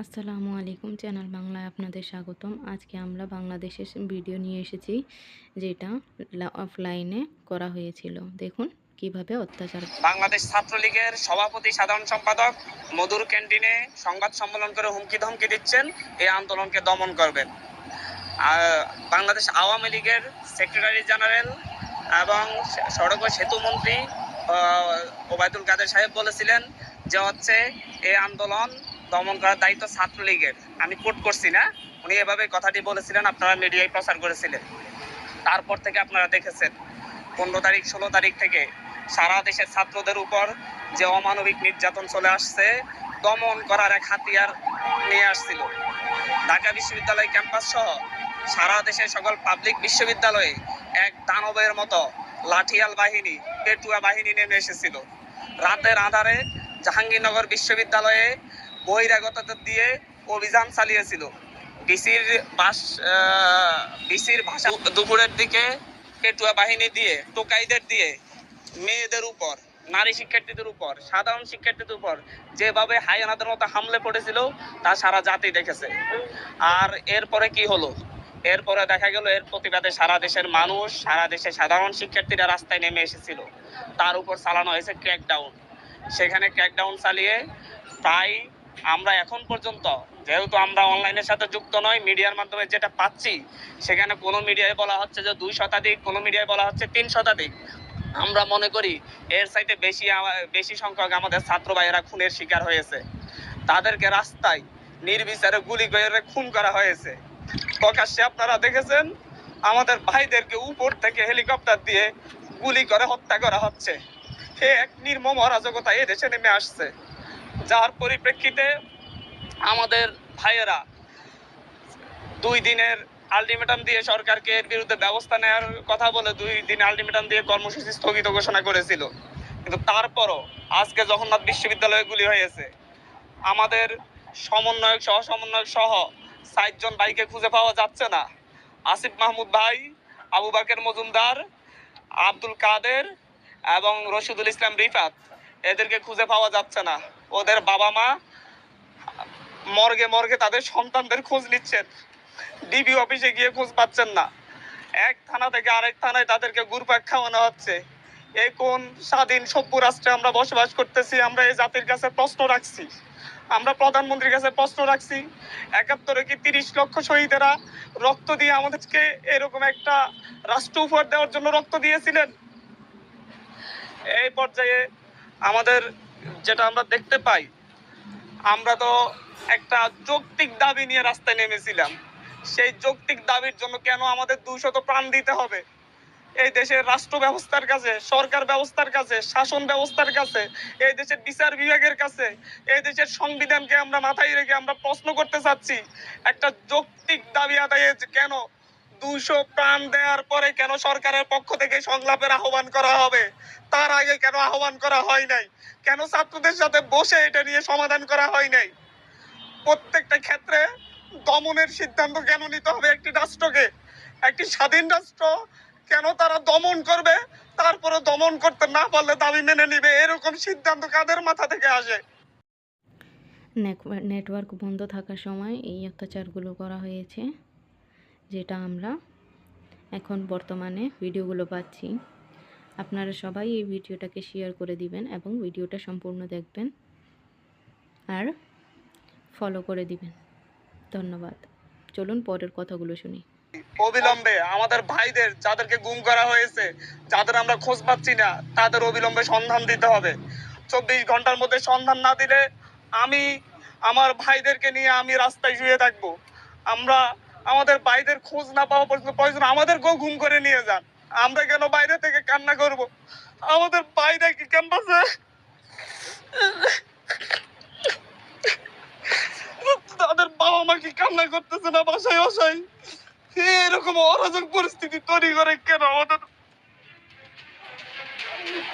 আসসালামু আলাইকুম, চ্যানেল বাংলায় আপনাদের স্বাগতম। আজকে আমরা বাংলাদেশের ভিডিও নিয়ে এসেছি, যেটা অফলাইনে করা হয়েছিল। দেখুন কীভাবে অত্যাচার বাংলাদেশ ছাত্রলীগের সভাপতি, সাধারণ সম্পাদক মধুর ক্যান্টিনে সংবাদ সম্মেলন করে হুমকি ধমকি দিচ্ছেন, এই আন্দোলনকে দমন করবেন। বাংলাদেশ আওয়ামী লীগের সেক্রেটারি জেনারেল এবং সড়ক ও সেতু মন্ত্রী ওবায়দুল কাদের সাহেব বলেছিলেন যে হচ্ছে, এই আন্দোলন দমন করার দায়িত্ব ছাত্রলীগের। আমি কোট করছি না। উনি এভাবে কথাটি বলেছিলেন, আপনারা মিডিয়ায় প্রচার করেছিলেন। তারপর থেকে আপনারা দেখেছেন, পনেরো তারিখ, ষোলো তারিখ থেকে সারা দেশের ছাত্রদের উপর যে অমানবিক নির্যাতন চলে আসছে, দমন করার এক হাতিয়ার নিয়ে আসছিল। ঢাকা বিশ্ববিদ্যালয় ক্যাম্পাস সহ সারা দেশের সকল পাবলিক বিশ্ববিদ্যালয়ে এক দানবের মতো লাঠিয়াল বাহিনী, পেটুয়া বাহিনী নেমে এসেছিল। রাতের আধারে জাহাঙ্গীরনগর বিশ্ববিদ্যালয়ে বহিরাগতদের দিয়ে অভিযান চালিয়েছিল। ডিসির বাস ডিসির ভাষা দুপুরের দিকে পেটুয়া বাহিনী দিয়ে, টোকাইদের দিয়ে, মেয়েদের উপর, নারী শিক্ষার্থীদের উপর, সাধারণ শিক্ষার্থীদের উপর যেভাবে হায়ানাদের মতো হামলে পড়েছিল, তা সারা জাতি দেখেছে। আর এরপরে কি হলো? এরপরে দেখা গেল, এর প্রতিবাদে সারা দেশের মানুষ, সারা দেশের সাধারণ শিক্ষার্থীরা রাস্তায় নেমে এসেছিল। তার উপর চালানো হয়েছে ক্র্যাকডাউন সেখানে ক্র্যাকডাউন চালিয়ে প্রায় আমরা এখন পর্যন্ত, যেহেতু আমরা অনলাইনের সাথে যুক্ত নয় মিডিয়ার মাধ্যমে যেটা পাচ্ছি, সেখানে কোনো মিডিয়ায় বলা হচ্ছে যে দুই শতাধিক, কোনো মিডিয়ায় বলা হচ্ছে তিন শতাধিক। আমরা মনে করি এর সাইডে বেশি বেশি সংখ্যক আমাদের ছাত্র ভাইয়েরা খুনের শিকার হয়েছে। তাদেরকে রাস্তায় নির্বিচারে গুলি করে খুন করা হয়েছে। প্রকাশ্যে আপনারা দেখেছেন, আমাদের ভাইদেরকে উপর থেকে হেলিকপ্টার দিয়ে গুলি করে হত্যা করা হচ্ছে। এক নির্মম অরাজকতা এ দেশে নেমে আসছে। যার পরিপ্রেক্ষিতে আমাদের ভাইয়েরা দুই দিনের আলটিমেটাম দিয়ে সরকারকে এর বিরুদ্ধে ব্যবস্থা নেওয়ার কথা বলে দুই দিন আলটিমেটাম দিয়ে কর্মসূচি স্থগিত ঘোষণা করেছিল। কিন্তু তারপরও আজকে জগন্নাথ বিশ্ববিদ্যালয়ে গুলি হয়েছে। আমাদের সমন্বয়ক সহ সমন্বয়ক সহ ষাটজন ভাইকে খুঁজে পাওয়া যাচ্ছে না। আসিফ মাহমুদ ভাই, আবু বাকের মজুমদার, আব্দুল কাদের এবং রশিদুল ইসলাম রিফাত। এদেরকে খুঁজে পাওয়া যাচ্ছে না। ওদের বাবা মা মর্গে মর্গে তাদের সন্তানদের খোঁজ নিচ্ছেন। ডিবি অফিসে গিয়ে খোঁজ পাচ্ছেন না। এক থানা থেকে আরেক থানায় তাদেরকে ঘুরপাক খাওয়ানো হচ্ছে। এই কোন স্বাধীন সভ্য রাষ্ট্রে আমরা বসবাস করতেছি, আমরা এই জাতির কাছে প্রশ্ন রাখছি। আমরা প্রধানমন্ত্রীর কাছে প্রশ্ন রাখছি, একাত্তরে কি তিরিশ লক্ষ শহীদেরা রক্ত দিয়ে আমাদেরকে এরকম একটা রাষ্ট্র উপহার দেওয়ার জন্য রক্ত দিয়েছিলেন? এই পর্যায়ে আমাদের যেটা আমরা দেখতে পাই, আমরা তো একটা যৌক্তিক দাবি নিয়ে রাস্তায় নেমেছিলাম। সেই যৌক্তিক দাবির জন্য কেন আমাদের দুশত প্রাণ দিতে হবে? এই দেশের রাষ্ট্র ব্যবস্থার কাছে, সরকার ব্যবস্থার কাছে, শাসন ব্যবস্থার কাছে, এই দেশের বিচার বিভাগের কাছে, এই দেশের সংবিধানকে আমরা মাথায় রেখে আমরা প্রশ্ন করতে চাচ্ছি, একটা যৌক্তিক দাবি আদায়ে কেন দুশো প্রাণ দেওয়ার পরে কেন সরকারের পক্ষ থেকে সংলাপের আহ্বান করা হবে? তার আগে কেন আহ্বান করা হয় নাই? কেন ছাত্রদের সাথে বসে এটা নিয়ে সমাধান করা হয় নাই? প্রত্যেকটা ক্ষেত্রে দমনের সিদ্ধান্ত কেন নিতে হবে একটি রাষ্ট্রকে? একটি স্বাধীন রাষ্ট্র কেন তারা দমন করবে? তারপরে দমন করতে না পারলে দাবি মেনে নিবে? এরকম সিদ্ধান্ত কাদের মাথা থেকে আসে? নেটওয়ার্ক বন্ধ থাকার সময় এই অত্যাচারগুলো করা হয়েছে। যেটা আমরা এখন বর্তমানে ভিডিওগুলো পাচ্ছি। আপনারা সবাই এই ভিডিওটাকে শেয়ার করে দিবেন এবং ভিডিওটা সম্পূর্ণ দেখবেন আর ফলো করে দিবেন। ধন্যবাদ। চলুন পরের কথাগুলো শুনি। অবিলম্বে আমাদের ভাইদের যাদেরকে গুম করা হয়েছে, যাদের আমরা খোঁজ পাচ্ছি না, তাদের অবিলম্বে সন্ধান দিতে হবে। চব্বিশ ঘণ্টার মধ্যে সন্ধান না দিলে আমি আমার ভাইদেরকে নিয়ে আমি রাস্তায় শুয়ে থাকব। আমরা আমাদের বাইরের খোঁজ না পাওয়া পর্যন্ত প্রয়োজন। আমাদেরকেও ঘুম করে নিয়ে যান। আমরা কেন বাইরে থেকে কান্না করব? আমাদের বাইরে কি ক্যাম্পাসে তাদের বাবা মা কি কান্না করতেছে না বাসায় বাসায়? এরকম অরাজক পরিস্থিতি তৈরি করে কেন আমাদের?